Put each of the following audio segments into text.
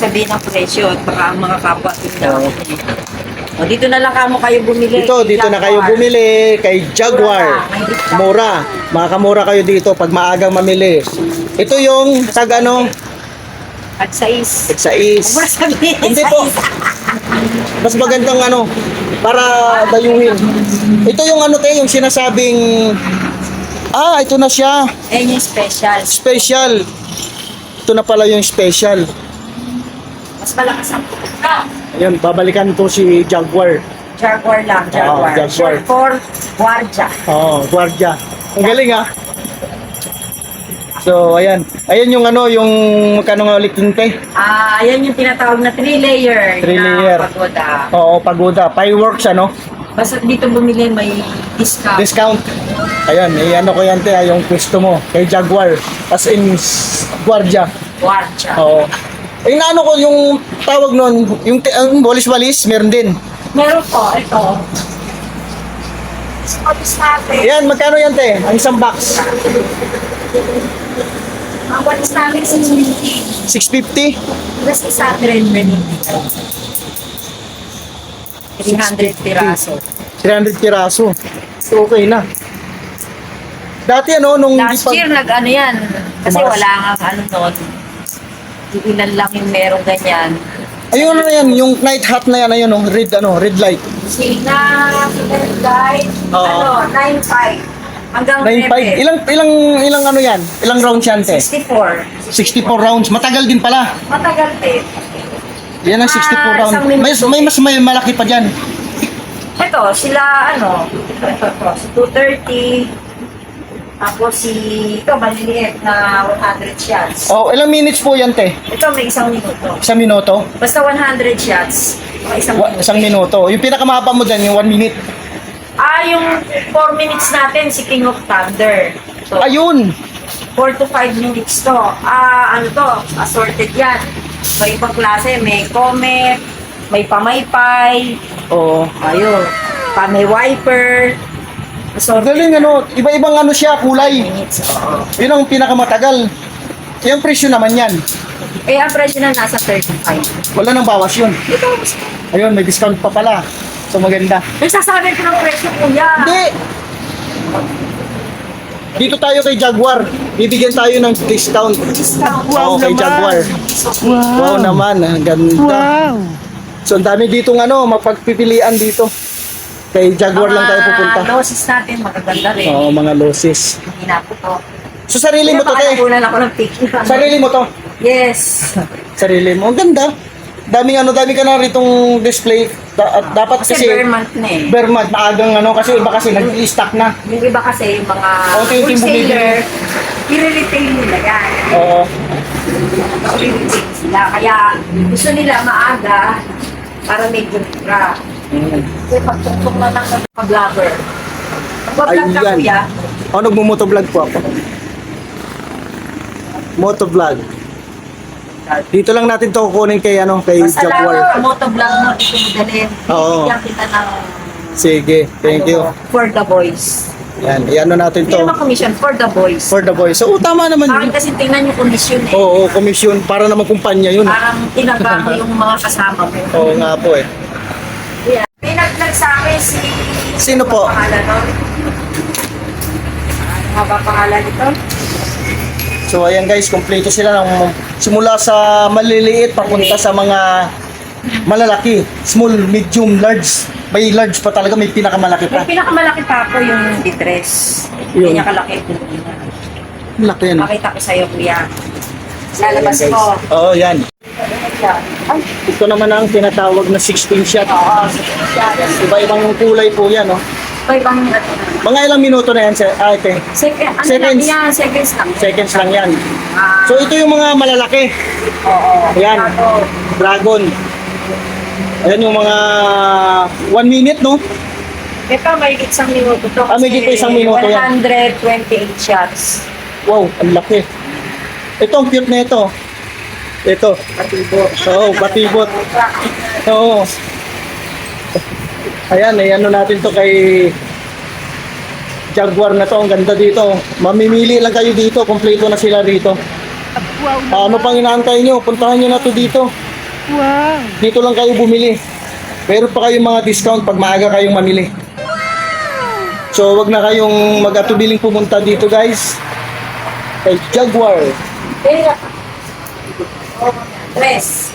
sabihin ng presyo at baka ang mga kapwa tindahan. O, dito na lang kamo kayo bumili. Dito, dito na kayo Jaguar. bumili kay Jaguar. Mura. Makakamura kayo dito pag maagang mamili. Ito yung tag ano, At sais. sa is. Huwag sabihin. Hindi po. Mas magandang ano, para dayuhin. Ito yung ano tayo, yung sinasabing, ah, ito na siya. Ayan yung special. Special. Ito na pala yung special. Mas malakas ang pupunta. Ayan, babalikan po si Jaguar. Jaguar lang, Jaguar. Oo, Jaguar. Short for Guardia. Oo, gwardiya. Ang galing ah. So, ayan. Ayan yung ano, yung magkano nga ulit yung te? Ah, ayan yung tinatawag na three layer. Three na layer. pagoda. Oo, pagoda. Fireworks ano? Basta dito bumili may discount. Discount. Ayan, eh, ano ko yan te, ah, yung pwesto mo kay Jaguar. As in, s- gwardiya. Guardia. Oo. Eh, naano ko yung tawag nun, yung te- ang walis-walis, meron din. Meron po, ito. Sabi natin. Ayan, magkano yan te? Ang isang box. Ang walis namin 650. 650? Plus isa 300 300 piraso. 300 piraso. So, okay na. Dati ano, nung Last year nag-ano yan. Kasi Tumaas. wala nga ano nun. Ilan lang yung merong ganyan. Ayun na yan, yung night hat na yan, ayun, oh, red, ano, red light. Sina, sina guide, Oo. ano, 9.5. Hanggang 9.5. 9.5. Ilang, ilang, ilang ano yan? Ilang rounds yan, te? 64. 64 rounds. Matagal din pala. Matagal din. Yan ang 64 Ah, rounds. isang minuto. May, may mas may malaki pa dyan. Ito, sila ano, ito, ito, ito, si 230. Tapos si, ito, maliliit na 100 shots. Oh, ilang minutes po yan, te? Ito, may isang minuto. Isang minuto? Basta 100 shots. May isang Wa- minuto. isang minuto. Yung pinakamahaba mo dyan, yung 1 minute. Ah, yung 4 minutes natin, si King of Thunder. So, Ayun! 4 to 5 minutes to. Ah, ano to? Assorted yan. May ibang klase. May comet, may pamaypay, Oo. ayun, pa may wiper. Assorted Galing ano, iba-ibang ano siya, kulay. minutes. Oo. Yun ang pinakamatagal. Yung presyo naman yan. Eh, ang presyo na nasa 35. Wala nang bawas yun. Ito, Ayun, may discount pa pala. So maganda. nagsasabi ko ng presyo, kuya. Hindi! Dito tayo kay Jaguar. Bibigyan tayo ng discount. Discount. Oo, kay Jaguar. Wow, naman, ang ganda. So ang dami ditong ano, mapagpipilian dito. Kay Jaguar lang tayo pupunta. Mga dosis natin, magaganda rin. Oo, mga losses. Hindi na po to. So sarili mo to, Kaya te. nakunan ako ng na. Sarili mo to. Yes. Sarili mo. Ang ganda. Daming ano, dami ka na ritong display. Da- at dapat Kasi, kasi, bare month na eh. Bermad, maagang ano, kasi iba kasi nag-i-stock na. Yung iba kasi, yung mga Unti-unti wholesaler, i-retail nila yan. Oo. I-retail sila. Kaya gusto nila maaga para medyo mura. Kasi pagtuktok na ng pag-vlogger. Pag-vlog ka kuya, Ako nagmumotovlog po ako. Motovlog. Dito lang natin to kukunin kay ano, kay basta lang Jaguar. motovlog mo dito madalhin. Oo. Kita ng Sige, thank you. ano, for the boys. Yan, iano natin Hindi to naman commission, for the boys. for the boys. So, oh, tama naman Bakit yun. kasi tingnan yung condition eh. Oo, komisyon para naman kumpanya yun. Parang tinabaho yung mga kasama mo. Oo nga po eh. Yeah. May nag-vlog sa akin si... Sino po? Pangalan no? Ano ba pangalan nito? So ayan guys, kompleto sila ng simula sa maliliit papunta sa mga malalaki, small, medium, large. May large pa talaga, may pinakamalaki Yung pa. pinakamalaki pa po yung distress. Yun. Hindi niya kalaki. Malaki yan. Makita ko sa'yo, kuya. Lalabas Ayan, ko. guys. Oo, yan. Ay, Ito naman ang tinatawag na 16 shot. oo. Iba-ibang kulay po yan, oh. Ito ibang... Mga ilang minuto na yan, sir? Ah, ate. Second, ano Seconds. lang yan? Seconds lang. Seconds lang yan. Ah, So ito yung mga malalaki. oo. Ayan. Ako, Dragon. Ayan yung mga 1 minute, no? Ito, may isang minuto to. Ah, may pa isang minuto yan. 128 shots. Wow, ang laki. Ito, ang cute na ito. Ito. Patibot. Oo, batibot. Oo. Ayan, eh, ano natin to kay Jaguar na to. Ang ganda dito. Mamimili lang kayo dito. Kompleto na sila dito. Ah, ano pang inaantay nyo? Puntahan nyo na to dito. Dito lang kayo bumili. Meron pa kayong mga discount pag maaga kayong mamili. So, wag na kayong mag-atubiling pumunta dito, guys. Kay Jaguar. Pera. Tres.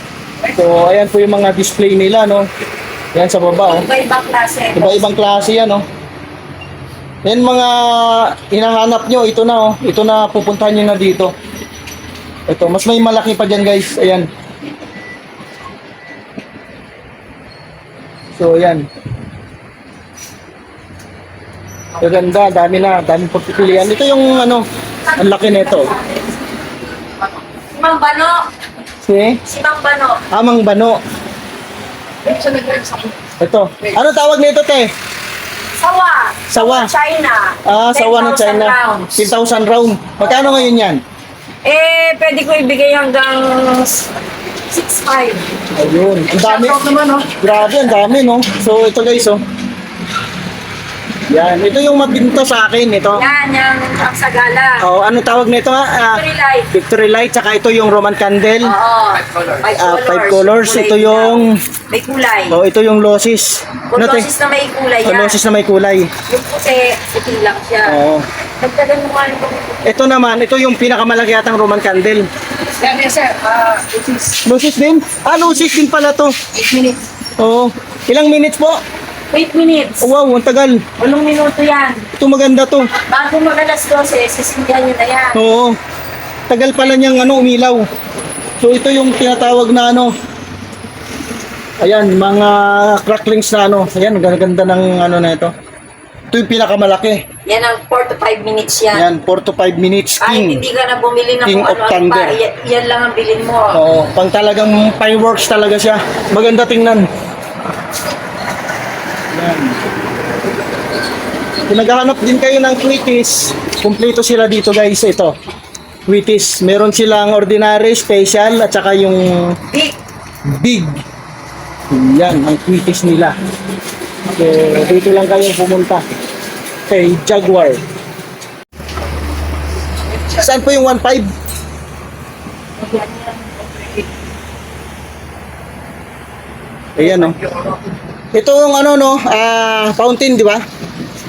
So, ayan po yung mga display nila, no? Yan sa baba, oh. Iba-ibang klase. Iba-ibang klase yan, oh. Yan mga hinahanap nyo, ito na, oh. Ito na pupuntahan nyo na dito. Ito, mas may malaki pa dyan, guys. Ayan. So, ayan. Maganda, dami na, dami pagpipilian. Ito yung ano, ang laki nito. Mang Bano. Si Si Mang Bano. Amang Bano. Ito. Ano tawag nito, te? Sawa. Sawa. China. Ah, sawa ng 10,000 China. rounds. 10,000 round. Magkano ngayon yan? Eh, pwede ko ibigay hanggang 6.5. Ayun. Ang dami. Naman, oh. Grabe, ang dami, no? So, ito guys, oh. Yan. Ito yung mabinto sa akin, ito. Yan, yung ang sagala. Oh, ano tawag nito? Ah, Victory light. Victory Light, saka ito yung Roman Candle. Oo. Five Ah, colors. five colors. Kulay Ito yung... May kulay. Oh, ito yung Losis. Kung Ano, losis na may kulay Oh, yan. Losis na may kulay. Yung puti, puti lang siya. Oo. Nagtagal mo nga. Ito naman, ito yung pinakamalaki yatang Roman Candle. Yan, yes, sir. Ah, this is Losis din? Ah, Losis din pala to. 8 minutes. Oo. Ilang minutes po? 8 minutes. Oh, wow, ang tagal. Walong minuto yan. Ito maganda to. Bago mag alas 12, sisindihan nyo na yan. Oo. Tagal pala niyang ano, umilaw. So ito yung tinatawag na ano. Ayan, mga cracklings na ano. Ayan, ganda ng ano na ito. Ito yung pinakamalaki. Yan ang 4 to 5 minutes yan. Ayan, 4 to 5 minutes Kahit king. hindi ka na bumili ng King kung of Thunder. pa, yan, yan lang ang bilhin mo. Oo, pang talagang fireworks talaga siya. Maganda tingnan. Ayan. Kung naghahanap din kayo ng Quickies, kumpleto sila dito guys. Ito. Quickies. Meron silang ordinary, special, at saka yung Big. big. Yan, ang Quickies nila. So, dito lang kayo pumunta. Kay Jaguar. Saan po yung 1.5? Ayan o. Ito yung ano no, ah, fountain di ba?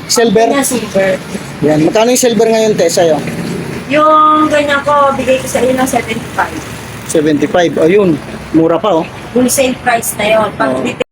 Silver. Yan, silver. Yan, magkano yung silver ngayon te sa'yo? Yung ganyan ko, bigay ko sa iyo ng 75. 75. Ayun, mura pa oh. Wholesale price na yun. Pag Oo. retail